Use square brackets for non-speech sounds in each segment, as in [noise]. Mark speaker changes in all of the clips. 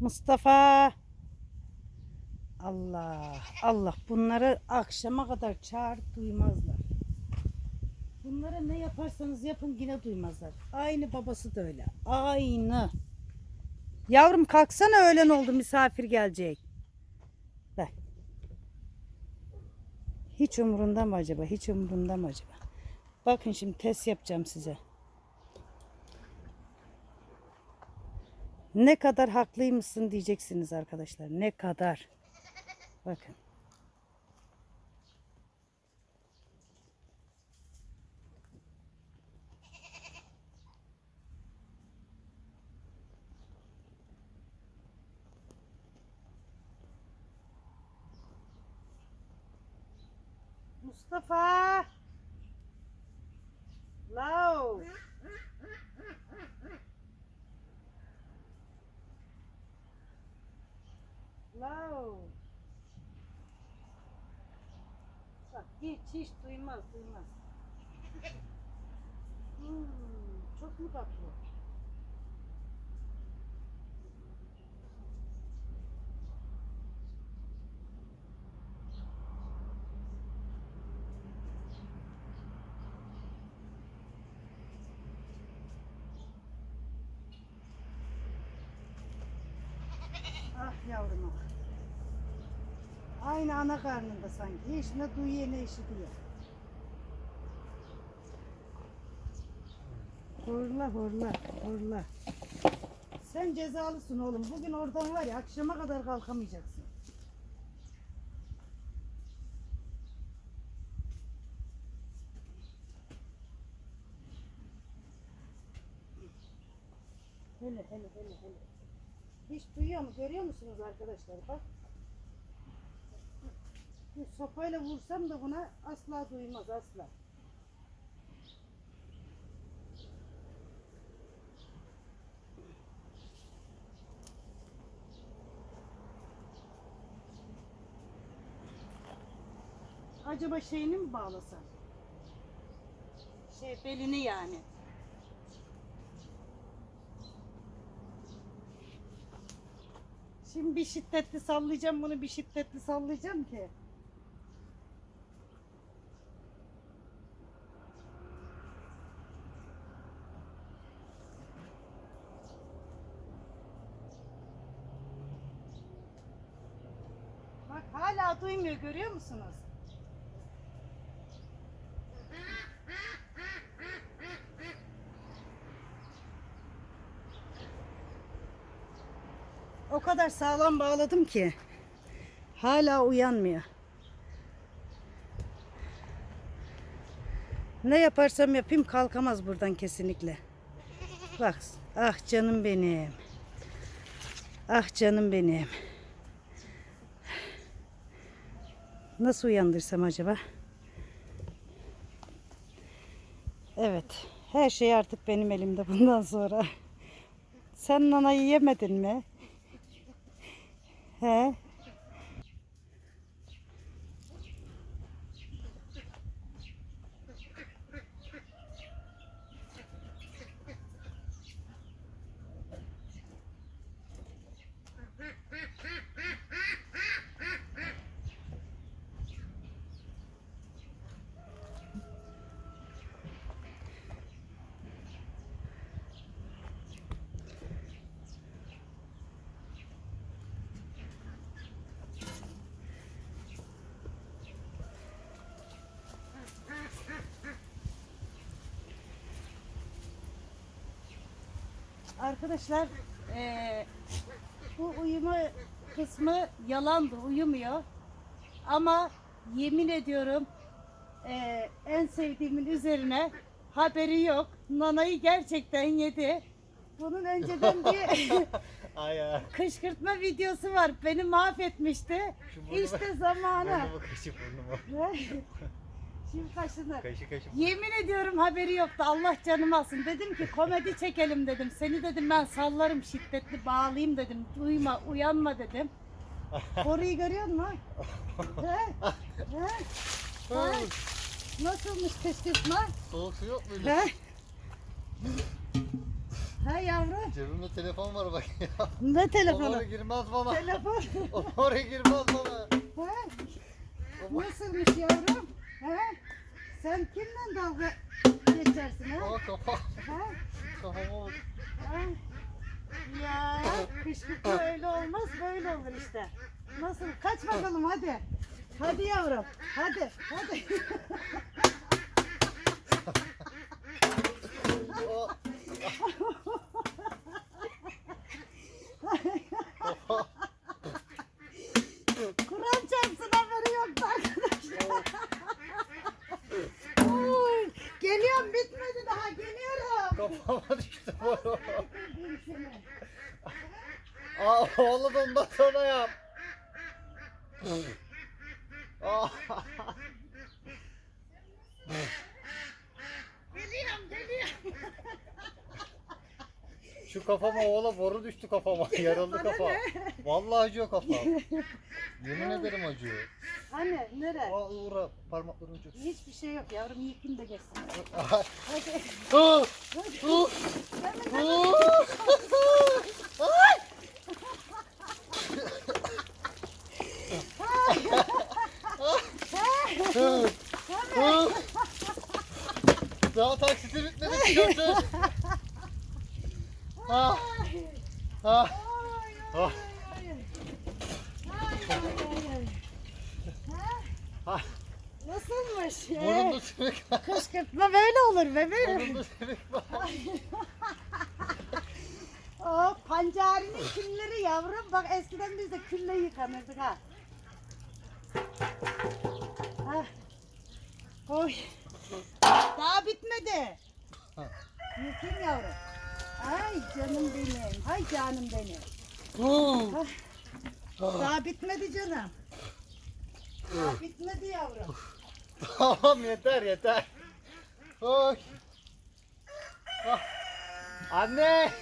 Speaker 1: Mustafa. Allah Allah bunları akşama kadar çağırıp duymazlar. Bunlara ne yaparsanız yapın yine duymazlar. Aynı babası da öyle. Aynı. Yavrum kalksana öğlen oldu misafir gelecek. Bak. Hiç umurunda mı acaba? Hiç umurunda mı acaba? Bakın şimdi test yapacağım size. Ne kadar haklıymışsın diyeceksiniz arkadaşlar. Ne kadar. Bakın. Mustafa. Lau. Bak hiç hiç duymaz duymaz. Hmm, çok mu tatlı? Yavrum ah. Aynı ana karnında sanki. Hiç ne duyuyor ne işitiyor. Horla horla horla. Sen cezalısın oğlum. Bugün oradan var ya akşama kadar kalkamayacaksın. Hele hele hele hele. Hiç duyuyor mu? Görüyor musunuz arkadaşlar? Bak. Bu sopayla vursam da buna asla duymaz asla. Acaba şeyini mi bağlasam? Şey belini yani. Şimdi bir şiddetli sallayacağım bunu bir şiddetli sallayacağım ki. Bak hala duymuyor görüyor musunuz? Kadar sağlam bağladım ki hala uyanmıyor. Ne yaparsam yapayım kalkamaz buradan kesinlikle. Bak ah canım benim. Ah canım benim. Nasıl uyandırsam acaba? Evet. Her şey artık benim elimde bundan sonra. Sen nanayı yemedin mi? He? Arkadaşlar eee, bu uyuma kısmı yalandı uyumuyor. Ama yemin ediyorum eee, en sevdiğimin üzerine haberi yok. Nanayı gerçekten yedi. Bunun önceden bir [laughs]
Speaker 2: Ay
Speaker 1: kışkırtma videosu var. Beni mahvetmişti.
Speaker 2: Şu
Speaker 1: İşte zamanı. [laughs] [laughs] Şimdi kaşınır.
Speaker 2: Kaşı kaşı.
Speaker 1: Yemin ediyorum haberi yoktu. Allah canımı alsın. Dedim ki komedi çekelim dedim. Seni dedim ben sallarım şiddetli bağlayayım dedim. Duyma, uyanma dedim. Boruyu görüyor musun? He? He? He? Nasılmış kışkırtma?
Speaker 2: Soğuk su yok muydu?
Speaker 1: He? Ha yavrum.
Speaker 2: Cebimde telefon var bak ya.
Speaker 1: Ne telefonu?
Speaker 2: oraya girmez bana.
Speaker 1: Telefon.
Speaker 2: Oraya girmez bana.
Speaker 1: Ha? Nasılmış yavrum? Ha? Sen kimle dalga geçersin ha?
Speaker 2: Aa kafa.
Speaker 1: Ha?
Speaker 2: Kafama bak.
Speaker 1: Ha? Ya kışkırtma öyle olmaz böyle olur işte. Nasıl? Kaç bakalım hadi. Hadi yavrum. Hadi. Hadi. [laughs]
Speaker 2: Aa. Kafa.
Speaker 1: Kur'an çarpsın haberi yoktu arkadaşlar. Oy, geliyorum bitmedi daha geliyorum.
Speaker 2: Kafama düştü bu.
Speaker 1: Kırdım seni.
Speaker 2: Aa oğlum ondan sonra yap. Şu kafama oğlum boru düştü kafama. [laughs]
Speaker 1: Bana
Speaker 2: kafa. Vallahi acıyor kafa. Yemin ederim acıyor.
Speaker 1: Anne nere?
Speaker 2: Aa uğra parmakların ucu.
Speaker 1: Hiçbir şey yok yavrum yıkayım da geçsin. Hadi.
Speaker 2: Aa. Aa. Aa.
Speaker 1: hemen.
Speaker 2: Aa. Daha taksiti bitmedi tişörtü. Ha. Ah.
Speaker 1: Ha?
Speaker 2: Ha.
Speaker 1: Nasılmış?
Speaker 2: Burnumda sümük var.
Speaker 1: Kışkırtma böyle olur bebeğim.
Speaker 2: Burnumda sümük var.
Speaker 1: O pancarinin külleri yavrum. Bak eskiden biz de külle yıkanırdık ha. Ha. Oy. Daha bitmedi. Yıkayım yavrum. Ay canım benim. Ay canım benim.
Speaker 2: Aa.
Speaker 1: Daha bitmedi canım. Daha bitmedi yavrum.
Speaker 2: Tamam yeter yeter. Oy. Ah. Anne.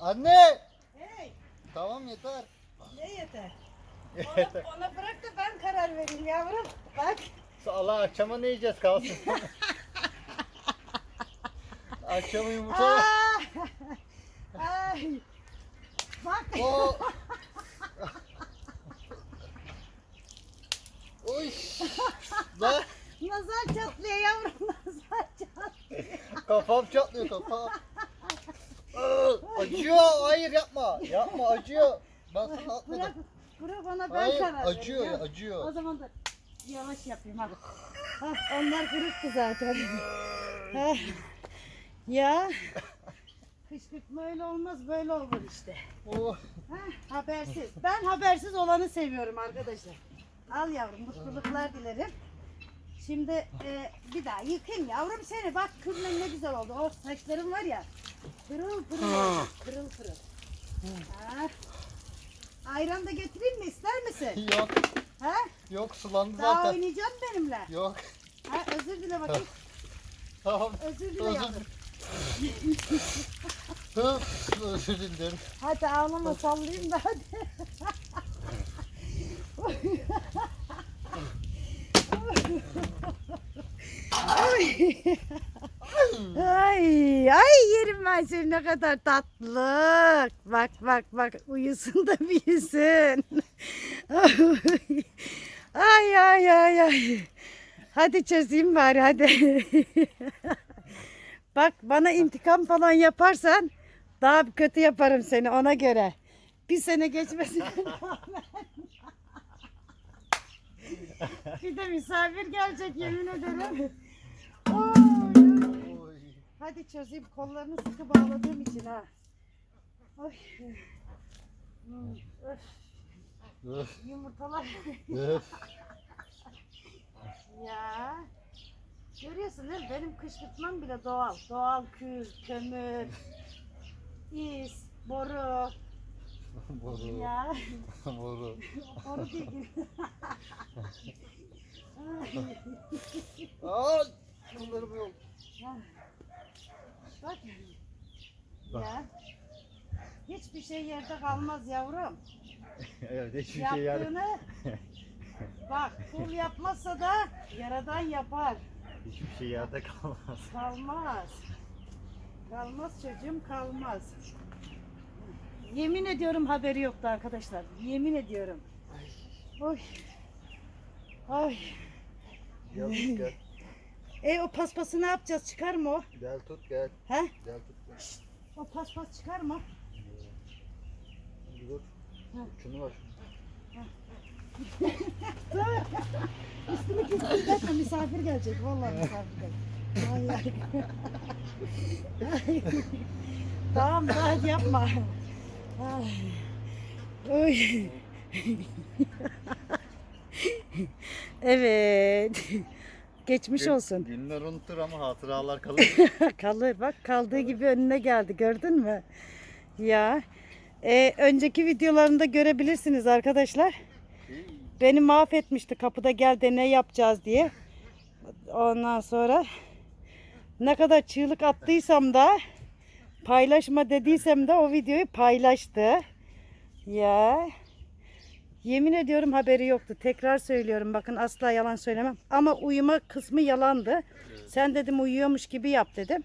Speaker 2: Anne.
Speaker 1: Hey
Speaker 2: Tamam yeter.
Speaker 1: ne yeter?
Speaker 2: Yeter.
Speaker 1: Ona, ona bırak da ben karar vereyim yavrum. Bak.
Speaker 2: Allah akşama ne yiyeceğiz kalsın. [laughs] Akşama yumurta. [laughs]
Speaker 1: Ay. Bak.
Speaker 2: O. Oy. Lan
Speaker 1: Nazar çatlıyor yavrum [laughs] nazar çatlıyor.
Speaker 2: kafam çatlıyor kafam. Acıyor. Hayır yapma. Yapma acıyor. Ben sana
Speaker 1: Bırak,
Speaker 2: atmadım.
Speaker 1: bırak ona ben
Speaker 2: Hayır
Speaker 1: karar
Speaker 2: acıyor
Speaker 1: vereyim.
Speaker 2: ya
Speaker 1: ya.
Speaker 2: acıyor.
Speaker 1: O zaman da yavaş yapayım ha. Hah, onlar kırıktı zaten. Hah. [laughs] ya [laughs] kışkırtma öyle olmaz böyle olur işte.
Speaker 2: Oh.
Speaker 1: Hah, habersiz. Ben habersiz olanı seviyorum arkadaşlar. Al yavrum mutluluklar dilerim. Şimdi e, bir daha yıkayayım yavrum seni. Bak kırmen ne güzel oldu. O saçların var ya. Pırıl pırıl. oldu, Pırıl pırıl. Ha. Ayran da getireyim mi ister misin?
Speaker 2: Yok.
Speaker 1: Ha?
Speaker 2: Yok sulandı
Speaker 1: Daha
Speaker 2: zaten.
Speaker 1: oynayacaksın benimle.
Speaker 2: Yok.
Speaker 1: Ha, özür dile bakayım.
Speaker 2: Tamam.
Speaker 1: Özür dile
Speaker 2: Özür
Speaker 1: yavrum.
Speaker 2: Özür dilerim.
Speaker 1: Hadi ağlama sallayayım da hadi. ay, ay yerim ben seni ne kadar tatlı. Bak bak bak uyusun da büyüsün. ay ay ay ay. Hadi çözeyim bari hadi. Bak bana intikam falan yaparsan daha kötü yaparım seni ona göre. Bir sene geçmesine [laughs] rağmen. bir de misafir gelecek yemin ederim. Oy. Hadi çözeyim kollarını sıkı bağladığım için ha. Oy. Öf,
Speaker 2: Öf,
Speaker 1: Yumurtalar. ya. Görüyorsun değil mi? Benim kışkırtmam bile doğal. Doğal kül, kömür, is, boru. [laughs]
Speaker 2: Boru.
Speaker 1: Ya. [laughs]
Speaker 2: Boru.
Speaker 1: Boru değil. [laughs]
Speaker 2: Aa, şunlarım yok.
Speaker 1: Ya. Bak. Ya. Hiçbir şey yerde kalmaz yavrum.
Speaker 2: evet hiçbir şey yani.
Speaker 1: Yaptığını bak kul yapmazsa da yaradan yapar.
Speaker 2: Hiçbir şey yerde kalmaz.
Speaker 1: Kalmaz. Kalmaz çocuğum kalmaz. Yemin ediyorum haberi yoktu arkadaşlar. Yemin ediyorum. Oy. Ay.
Speaker 2: Tut gel.
Speaker 1: E o paspası ne yapacağız? Çıkar mı o?
Speaker 2: Gel tut gel.
Speaker 1: He?
Speaker 2: Gel tut gel.
Speaker 1: O paspas çıkar mı?
Speaker 2: Dur.
Speaker 1: Ha.
Speaker 2: Şunu var.
Speaker 1: Üstümü Bir dakika misafir gelecek. Vallahi misafir gelecek. Vallahi. Tamam daha yapma. Ay. Evet. Geçmiş
Speaker 2: Gün-
Speaker 1: olsun.
Speaker 2: Günler unutur ama hatıralar kalır. [laughs]
Speaker 1: Kalır bak kaldığı gibi önüne geldi gördün mü? Ya e, önceki videolarında görebilirsiniz arkadaşlar. Beni mahvetmişti kapıda gel de ne yapacağız diye. Ondan sonra ne kadar çığlık attıysam da paylaşma dediysem de o videoyu paylaştı. Ya yemin ediyorum haberi yoktu. Tekrar söylüyorum bakın asla yalan söylemem. Ama uyuma kısmı yalandı. Sen dedim uyuyormuş gibi yap dedim.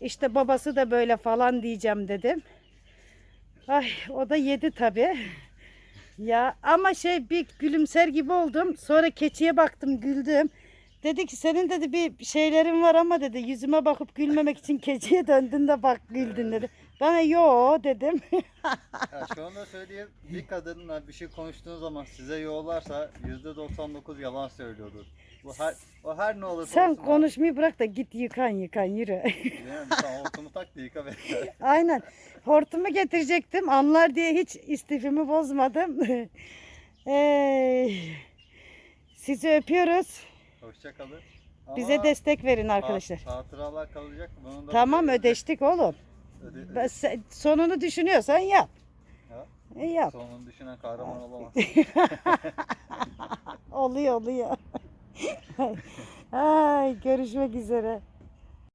Speaker 1: İşte babası da böyle falan diyeceğim dedim. Ay o da yedi tabii. Ya ama şey bir gülümser gibi oldum. Sonra keçiye baktım güldüm. Dedi ki senin dedi bir şeylerin var ama dedi yüzüme bakıp gülmemek için keçiye döndün de bak güldün dedi. Ben yo dedim. [laughs]
Speaker 2: Ya şu anda söyleyeyim bir kadınla bir şey konuştuğun zaman size yollarsa %99 yalan söylüyordur. Bu her, o her ne olursa
Speaker 1: Sen
Speaker 2: olsun abi.
Speaker 1: konuşmayı bırak da git yıkan yıkan yürü. [laughs]
Speaker 2: Yani sen hortumu tak da yıka. [laughs]
Speaker 1: Aynen. Hortumu getirecektim. Anlar diye hiç istifimi bozmadım. [laughs] Ey. Sizi öpüyoruz.
Speaker 2: Hoşça kalın.
Speaker 1: Bize destek verin
Speaker 2: ha-
Speaker 1: arkadaşlar.
Speaker 2: Hatıralar kalacak. Bunun da
Speaker 1: Tamam
Speaker 2: bir-
Speaker 1: ödeştik oğlum.
Speaker 2: öde-
Speaker 1: Ben- sen- sonunu düşünüyorsan yap.
Speaker 2: Ya,
Speaker 1: E, yap.
Speaker 2: Sonunu düşünen kahraman olamaz.
Speaker 1: Oluyor oluyor. Ay görüşmek üzere.